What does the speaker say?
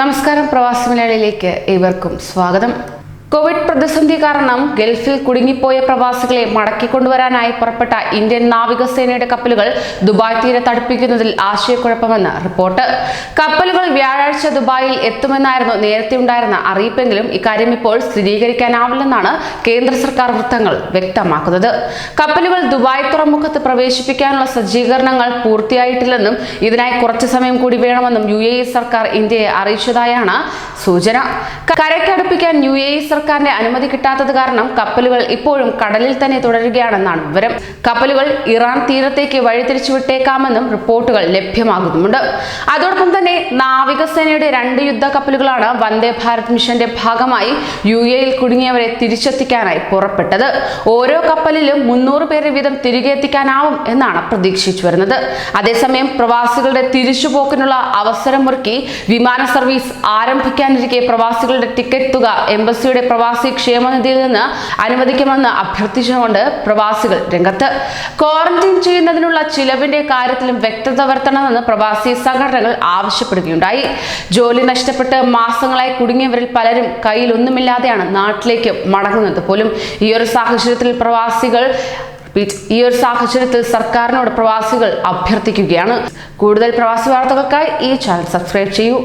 നമസ്കാരം പ്രവാസി മലയാളിയിലേക്ക് ഇവർക്കും സ്വാഗതം. കോവിഡ് പ്രതിസന്ധി കാരണം ഗൾഫിൽ കുടുങ്ങിപ്പോയ പ്രവാസികളെ മടക്കിക്കൊണ്ടുവരാനായി പുറപ്പെട്ട ഇന്ത്യൻ നാവികസേനയുടെ കപ്പലുകൾ ദുബായ് തീരത്ത് അടുപ്പിക്കുന്നതിൽ ആശയക്കുഴപ്പമെന്ന് റിപ്പോർട്ട്. കപ്പലുകൾ വ്യാഴാഴ്ച ദുബായിൽ എത്തുമെന്നായിരുന്നു നേരത്തെ ഉണ്ടായിരുന്ന അറിയിപ്പെങ്കിലും ഇക്കാര്യം ഇപ്പോൾ സ്ഥിരീകരിക്കാനാവില്ലെന്നാണ് കേന്ദ്ര സർക്കാർ വൃത്തങ്ങൾ വ്യക്തമാക്കുന്നത്. കപ്പലുകൾ ദുബായ് തുറമുഖത്ത് പ്രവേശിപ്പിക്കാനുള്ള സജ്ജീകരണങ്ങൾ പൂർത്തിയായിട്ടില്ലെന്നും ഇതിനായി കുറച്ചു സമയം കൂടി വേണമെന്നും യു സർക്കാർ ഇന്ത്യയെ അറിയിച്ചതായാണ് സൂചന. കരയ്ക്കടുപ്പിക്കാൻ യു എ ഇ സർക്കാരിന്റെ അനുമതി കിട്ടാത്തത് കാരണം കപ്പലുകൾ ഇപ്പോഴും കടലിൽ തന്നെ തുടരുകയാണെന്നാണ് വിവരം. കപ്പലുകൾ ഇറാൻ തീരത്തേക്ക് വഴിതിരിച്ചുവിട്ടേക്കാമെന്നും റിപ്പോർട്ടുകൾ ലഭ്യമാകുന്നുമുണ്ട്. അതോടൊപ്പം തന്നെ നാവികസേനയുടെ രണ്ട് യുദ്ധ കപ്പലുകളാണ് വന്ദേ ഭാരത് മിഷന്റെ ഭാഗമായി യു എയിൽ കുടുങ്ങിയവരെ തിരിച്ചെത്തിക്കാനായി പുറപ്പെട്ടത്. ഓരോ കപ്പലിലും മുന്നൂറ് പേരെ വീതം തിരികെ എത്തിക്കാനാവും എന്നാണ് പ്രതീക്ഷിച്ചു വരുന്നത്. അതേസമയം പ്രവാസികളുടെ തിരിച്ചുപോക്കിനുള്ള അവസരമൊരുക്കി വിമാന സർവീസ് ആരംഭിക്കാനിരിക്കെ പ്രവാസികളുടെ ടിക്കറ്റ് തുക എംബസിയുടെ പ്രവാസി ക്ഷേമനിധിയിൽ നിന്ന് അനുവദിക്കുമെന്ന് അഭ്യർത്ഥിച്ചുകൊണ്ട് പ്രവാസികൾ രംഗത്ത്. ക്വാറന്റൈൻ ചെയ്യുന്നതിനുള്ള ചിലവിന്റെ കാര്യത്തിലും വ്യക്തത വരുത്തണമെന്ന് പ്രവാസി സംഘടനകൾ ആവശ്യപ്പെടുകയുണ്ടായി. ജോലി നഷ്ടപ്പെട്ട് മാസങ്ങളായി കുടുങ്ങിയവരിൽ പലരും കയ്യിലൊന്നുമില്ലാതെയാണ് നാട്ടിലേക്ക് മടങ്ങുന്നത് പോലും. ഈ ഒരു സാഹചര്യത്തിൽ പ്രവാസികൾ ഈ ഒരു സാഹചര്യത്തിൽ സർക്കാരിനോട് പ്രവാസികൾ അഭ്യർത്ഥിക്കുകയാണ്. കൂടുതൽ പ്രവാസി വാർത്തകൾക്കായി ഈ ചാനൽ സബ്സ്ക്രൈബ് ചെയ്യൂ.